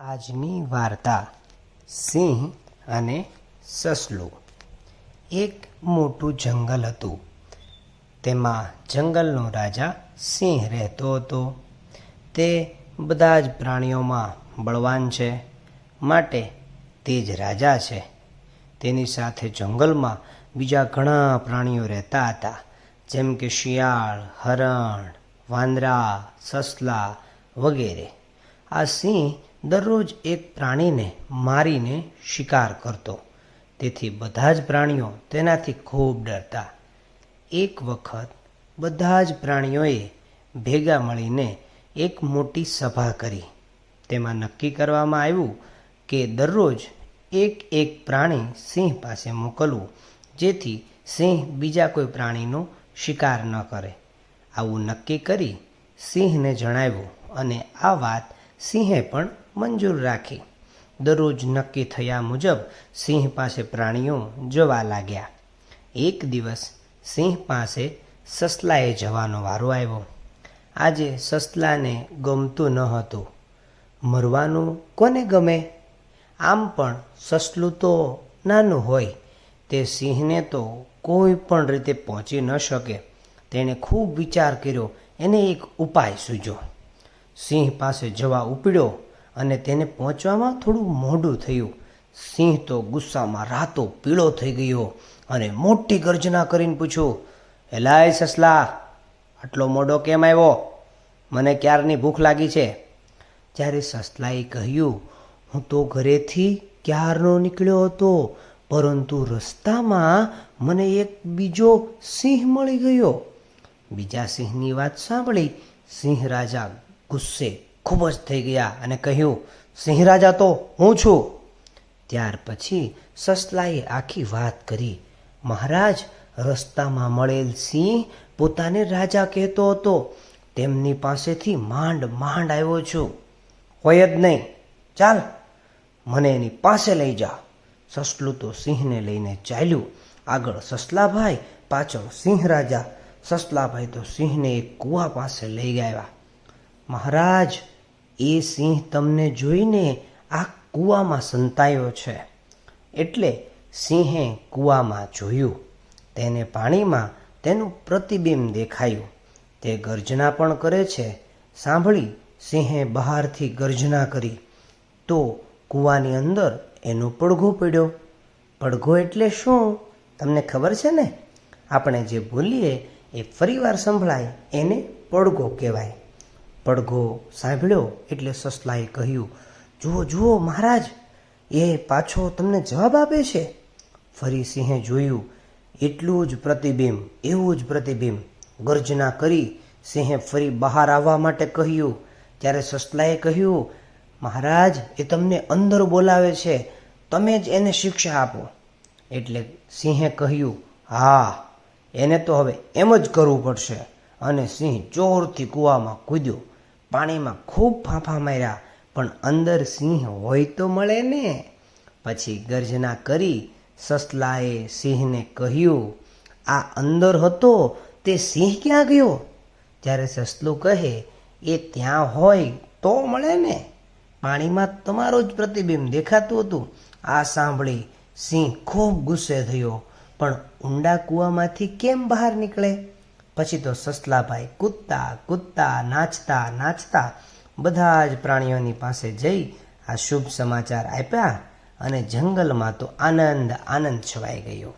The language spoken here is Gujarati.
આજની વાર્તા, સિંહ અને સસલું. એક મોટું જંગલ હતું. તેમાં જંગલનો રાજા સિંહ રહેતો હતો. તે બધા જ પ્રાણીઓમાં બળવાન છે. માટે તે જ રાજા છે. તેની સાથે જંગલમાં બીજા ઘણા પ્રાણીઓ રહેતા હતા. જેમ કે શિયાળ, હરણ, વાંદરા, સસલા વગેરે. આ સિંહ દરરોજ એક પ્રાણીને મારીને શિકાર કરતો. તેથી બધા જ પ્રાણીઓ તેનાથી ખૂબ ડરતા. એક વખત બધા જ પ્રાણીઓએ ભેગા મળીને એક મોટી સભા કરી. તેમાં નક્કી કરવામાં આવ્યું કે દરરોજ એક એક પ્રાણી સિંહ પાસે મોકલવું, જેથી સિંહ બીજા કોઈ પ્રાણીનો શિકાર ન કરે. આવું નક્કી કરી સિંહને જણાવ્યું અને આ વાત સિંહે પણ મંજૂર રાખી. દરરોજ નક્કી થયા મુજબ સિંહ પાસે પ્રાણીઓ જવા લાગ્યા. એક દિવસ સિંહ પાસે સસલાએ જવાનો વારો આવ્યો. આજે સસલાને ગમતું ન હતું. મરવાનું કોને ગમે? આમ પણ સસલું તો નાનું હોય. તે સિંહને તો કોઈ પણ રીતે પહોંચી ન શકે. તેણે ખૂબ વિચાર કર્યો. એને એક ઉપાય સૂજો. સિંહ પાસે જવા ઉપડ્યો. અને તેને પહોંચવામાં થોડું મોડું થયું. સિંહ તો ગુસ્સામાં રાતો પીળો થઈ ગયો અને મોટી ગર્જના કરીને પૂછ્યું, એલાય સસલા, આટલો મોડો કેમ આવ્યો? મને ક્યારની ભૂખ લાગી છે? જ્યારે સસલાએ કહ્યું, હું તો ઘરેથી ક્યારનો નીકળ્યો હતો, પરંતુ રસ્તામાં મને એક બીજો સિંહ મળી ગયો. બીજા સિંહની વાત સાંભળી સિંહ રાજા ગુસ્સે ખૂબ જ થઈ ગયા અને કહ્યું, સિંહ રાજા તો હું છું. ત્યાર પછી સસલાએ આખી વાત કરી. મહારાજ રસ્તામાં મળેલ સિંહ પોતાને રાજા કહેતો હતો, તેમની પાસેથી માંડ માંડ આવ્યો છું. હોય જ નહીં. ચાલ, મને એની પાસે લઈ જા. સસલું તો સિંહને લઈને ચાલ્યું. આગળ સસલાભાઈ, પાછળ સિંહ રાજા. સસલાભાઈ તો સિંહને એક કૂવા પાસે લઈ ગયા. મહારાજ એ સિંહ તમને જોઈને આ કૂવામાં સંતાયો છે. એટલે સિંહે કૂવામાં જોયું. તેને પાણીમાં તેનું પ્રતિબિંબ દેખાયું. તે ગર્જના પણ કરે છે. સાંભળી, સિંહે બહારથી ગર્જના કરી. તો કૂવાની અંદર એનો પડઘો પડ્યો. પડઘો એટલે શું? તમને ખબર છે ને? આપણે જે બોલીએ, એ ફરીવાર સંભળાય. એને પડઘો કહેવાય. પડઘો સાંભળ્યો એટલે સસલાએ કહ્યું, જુઓ જુઓ મહારાજ, એ પાછો તમને જવાબ આપે છે. ફરી સિંહે જોયું, એટલું જ પ્રતિબિંબ, એવું જ પ્રતિબિંબ. ગર્જના કરી સિંહે ફરી બહાર આવવા માટે કહ્યું, ત્યારે સસલાએ કહ્યું, મહારાજ, એ તમને અંદર બોલાવે છે, તમે જ એને શિક્ષા આપો. એટલે સિંહે કહ્યું, હા, એને તો હવે એમ જ કરવું પડશે. અને સિંહ જોરથી કૂવામાં કૂદ્યો. પાણીમાં ખૂબ ફાંફા માર્યા, પણ અંદર સિંહ હોય તો મળે ને? પછી ગર્જના કરી સસલાએ સિંહને કહ્યું, આ અંદર હતો, તે સિંહ ક્યાં ગયો? ત્યારે સસલું કહે, એ ત્યાં હોય તો મળે ને? પાણીમાં તમારું જ પ્રતિબિંબ દેખાતું હતું. આ સાંભળી સિંહ ખૂબ ગુસ્સે થયો, પણ ઊંડા કૂવામાંથી કેમ બહાર નીકળે? પછી તો સસલાભાઈ કૂદતા કૂદતા, નાચતા નાચતા બધા જ પ્રાણીઓની પાસે જઈ આ શુભ સમાચાર આપ્યા અને જંગલમાં તો આનંદ આનંદ છવાઈ ગયો.